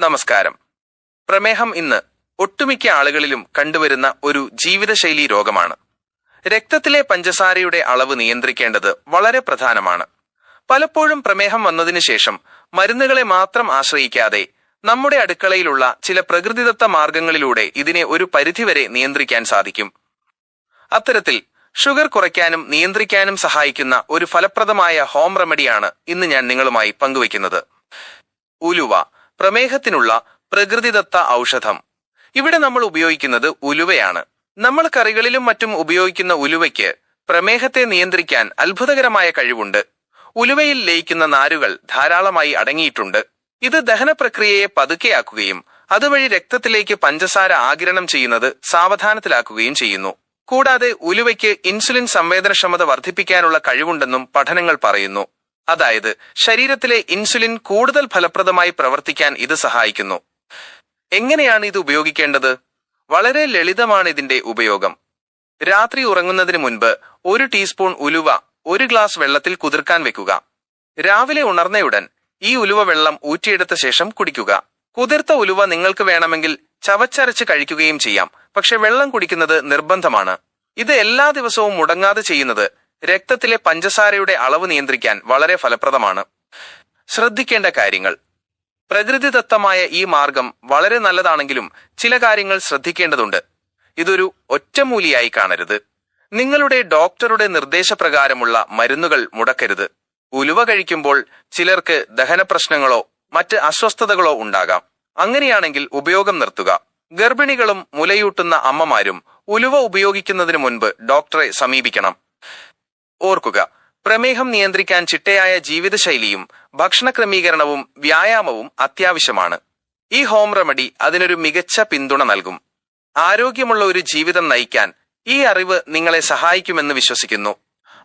നമസ്കാരം. പ്രമേഹം ഇന്ന് ഒട്ടുമിക്ക ആളുകളിലും കണ്ടുവരുന്ന ഒരു ജീവിതശൈലി രോഗമാണ്. രക്തത്തിലെ പഞ്ചസാരയുടെ അളവ് നിയന്ത്രിക്കേണ്ടത് വളരെ പ്രധാനമാണ്. പലപ്പോഴും പ്രമേഹം വന്നതിനു ശേഷം മരുന്നുകളെ മാത്രം ആശ്രയിക്കാതെ നമ്മുടെ അടുക്കളയിലുള്ള ചില പ്രകൃതിദത്ത മാർഗങ്ങളിലൂടെ ഇതിനെ ഒരു പരിധിവരെ നിയന്ത്രിക്കാൻ സാധിക്കും. അത്തരത്തിൽ ഷുഗർ കുറയ്ക്കാനും നിയന്ത്രിക്കാനും സഹായിക്കുന്ന ഒരു ഫലപ്രദമായ ഹോം റെമഡിയാണ് ഇന്ന് ഞാൻ നിങ്ങളുമായി പങ്കുവയ്ക്കുന്നത്. ഉലുവ പ്രമേഹത്തിനുള്ള പ്രകൃതിദത്ത ഔഷധം. ഇവിടെ നമ്മൾ ഉപയോഗിക്കുന്നത് ഉലുവയാണ്. നമ്മൾ കറികളിലും മറ്റും ഉപയോഗിക്കുന്ന ഉലുവയ്ക്ക് പ്രമേഹത്തെ നിയന്ത്രിക്കാൻ അത്ഭുതകരമായ കഴിവുണ്ട്. ഉലുവയിൽ ലയിക്കുന്ന നാരുകൾ ധാരാളമായി അടങ്ങിയിട്ടുണ്ട്. ഇത് ദഹന പ്രക്രിയയെ പതുക്കെയാക്കുകയും അതുവഴി രക്തത്തിലേക്ക് പഞ്ചസാര ആകിരണം ചെയ്യുന്നത് സാവധാനത്തിലാക്കുകയും ചെയ്യുന്നു. കൂടാതെ ഉലുവയ്ക്ക് ഇൻസുലിൻ സംവേദനക്ഷമത വർദ്ധിപ്പിക്കാനുള്ള കഴിവുണ്ടെന്നും പഠനങ്ങൾ പറയുന്നു. അതായത് ശരീരത്തിലെ ഇൻസുലിൻ കൂടുതൽ ഫലപ്രദമായി പ്രവർത്തിക്കാൻ ഇത് സഹായിക്കുന്നു. എങ്ങനെയാണ് ഇത് ഉപയോഗിക്കേണ്ടത്? വളരെ ലളിതമാണ് ഇതിന്റെ ഉപയോഗം. രാത്രി ഉറങ്ങുന്നതിന് മുൻപ് ഒരു ടീസ്പൂൺ ഉലുവ ഒരു ഗ്ലാസ് വെള്ളത്തിൽ കുതിർക്കാൻ വെക്കുക. രാവിലെ ഉണർന്നയുടൻ ഈ ഉലുവ വെള്ളം ഊറ്റിയെടുത്ത ശേഷം കുടിക്കുക. കുതിർത്ത ഉലുവ നിങ്ങൾക്ക് വേണമെങ്കിൽ ചവച്ചരച്ച് കഴിക്കുകയും ചെയ്യാം. പക്ഷെ വെള്ളം കുടിക്കുന്നത് നിർബന്ധമാണ്. ഇത് എല്ലാ ദിവസവും മുടങ്ങാതെ ചെയ്യുന്നത് രക്തത്തിലെ പഞ്ചസാരയുടെ അളവ് നിയന്ത്രിക്കാൻ വളരെ ഫലപ്രദമാണ്. ശ്രദ്ധിക്കേണ്ട കാര്യങ്ങൾ. പ്രകൃതിദത്തമായ ഈ മാർഗം വളരെ നല്ലതാണെങ്കിലും ചില കാര്യങ്ങൾ ശ്രദ്ധിക്കേണ്ടതുണ്ട്. ഇതൊരു ഒറ്റമൂലിയായി കാണരുത്. നിങ്ങളുടെ ഡോക്ടറുടെ നിർദ്ദേശപ്രകാരമുള്ള മരുന്നുകൾ മുടക്കരുത്. ഉലുവ കഴിക്കുമ്പോൾ ചിലർക്ക് ദഹന പ്രശ്നങ്ങളോ മറ്റ് അസ്വസ്ഥതകളോ ഉണ്ടാകാം. അങ്ങനെയാണെങ്കിൽ ഉപയോഗം നിർത്തുക. ഗർഭിണികളും മുലയൂട്ടുന്ന അമ്മമാരും ഉലുവ ഉപയോഗിക്കുന്നതിന് മുൻപ് ഡോക്ടറെ സമീപിക്കണം. ഓർക്കുക പ്രമേഹം നിയന്ത്രിക്കാൻ ചിട്ടയായ ജീവിതശൈലിയും ഭക്ഷണ ക്രമീകരണവും വ്യായാമവും അത്യാവശ്യമാണ്. ഈ ഹോം റെമഡി അതിനൊരു മികച്ച പിന്തുണ നൽകും. ആരോഗ്യമുള്ള ഒരു ജീവിതം നയിക്കാൻ ഈ അറിവ് നിങ്ങളെ സഹായിക്കുമെന്ന് വിശ്വസിക്കുന്നു.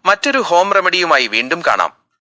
മറ്റൊരു ഹോം റെമഡിയുമായി വീണ്ടും കാണാം.